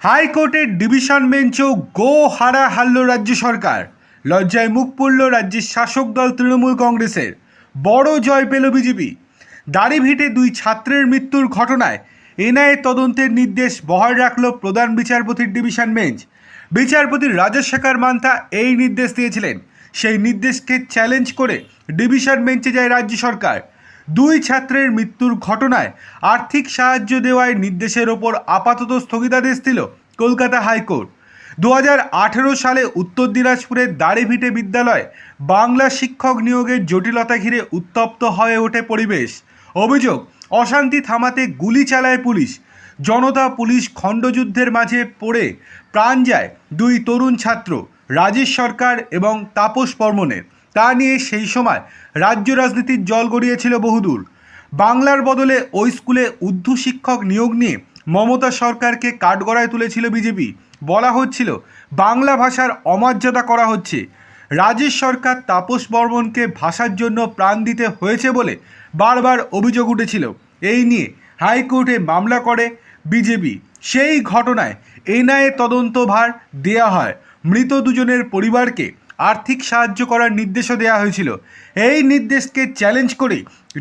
হাইকোর্টের ডিভিশন বেঞ্চও গো হারা হারল রাজ্য সরকার। লজ্জায় মুখ পড়ল রাজ্যের শাসক দল তৃণমূল কংগ্রেসের। বড় জয় পেল বিজেপি। দাড়িভিটে দুই ছাত্রের মৃত্যুর ঘটনায় এনআইএ তদন্তের নির্দেশ বহাল রাখল প্রধান বিচারপতির ডিভিশন বেঞ্চ। বিচারপতি রাজশেখর মান্থা এই নির্দেশ দিয়েছিলেন। সেই নির্দেশকে চ্যালেঞ্জ করে ডিভিশন বেঞ্চে যায় রাজ্য সরকার। দুই ছাত্রের মৃত্যুর ঘটনায় আর্থিক সাহায্য দেওয়ার নির্দেশের ওপর আপাতত স্থগিতাদেশ দিল কলকাতা হাইকোর্ট। দু হাজার আঠেরো সালে উত্তর দিনাজপুরের দাড়িভিটে বিদ্যালয়ে বাংলা শিক্ষক নিয়োগের জটিলতা ঘিরে উত্তপ্ত হয়ে ওঠে পরিবেশ। অভিযোগ, অশান্তি থামাতে গুলি চালায় পুলিশ। জনতা পুলিশ খণ্ডযুদ্ধের মাঝে পড়ে প্রাণ যায় দুই তরুণ ছাত্র, রাজেশ সরকার এবং তাপস বর্মনের। তা নিয়ে সেই সময় রাজ্য রাজনীতির জল গড়িয়েছিল বহুদূর। বাংলার বদলে ওই স্কুলে উর্দু শিক্ষক নিয়োগ নিয়ে মমতা সরকারকে কাঠগড়ায় তুলেছিল বিজেপি। বলা হচ্ছিল, বাংলা ভাষার অমর্যাদা করা হচ্ছে। রাজেশ সরকার তাপস বর্মনকে ভাষার জন্য প্রাণ দিতে হয়েছে বলে বারবার অভিযোগ উঠেছিল। এই নিয়ে হাইকোর্টে মামলা করে বিজেপি। সেই ঘটনায় এনআইএ তদন্তভার দেয়া হয়। মৃত দুজনের পরিবারকে আর্থিক সাহায্য করার নির্দেশও দেওয়া হয়েছিল। এই নির্দেশকে চ্যালেঞ্জ করে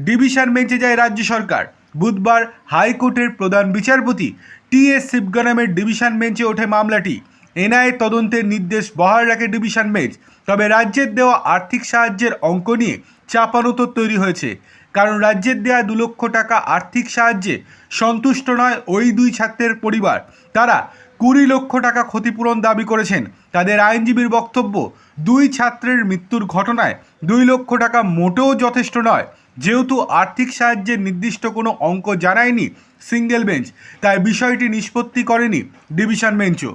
ডিভিশন বেঞ্চে যায় রাজ্য সরকার। বুধবার হাইকোর্টের প্রধান বিচারপতি টি এস শিবগানামের ডিভিশন বেঞ্চে ওঠে মামলাটি। এনআইএ তদন্তের নির্দেশ বহাল রাখে ডিভিশন বেঞ্চ তবে রাজ্যের দেওয়া আর্থিক সাহায্যের অঙ্ক নিয়ে চাপানোতর তৈরি হয়েছে। কারণ রাজ্যের দেওয়া দু লক্ষ টাকা আর্থিক সাহায্যে সন্তুষ্ট নয় ওই দুই ছাত্রের পরিবার। তারা কুড়ি লক্ষ টাকা ক্ষতিপূরণ দাবি করেছেন। তাদের আইনজীবীর বক্তব্য, দুই ছাত্রের মৃত্যুর ঘটনায় দুই লক্ষ টাকা মোটেও যথেষ্ট নয়। যেহেতু আর্থিক সাহায্যের নির্দিষ্ট কোনো অঙ্ক জানায়নি সিঙ্গেল বেঞ্চ, তাই বিষয়টি নিষ্পত্তি করেনি ডিভিশন বেঞ্চও।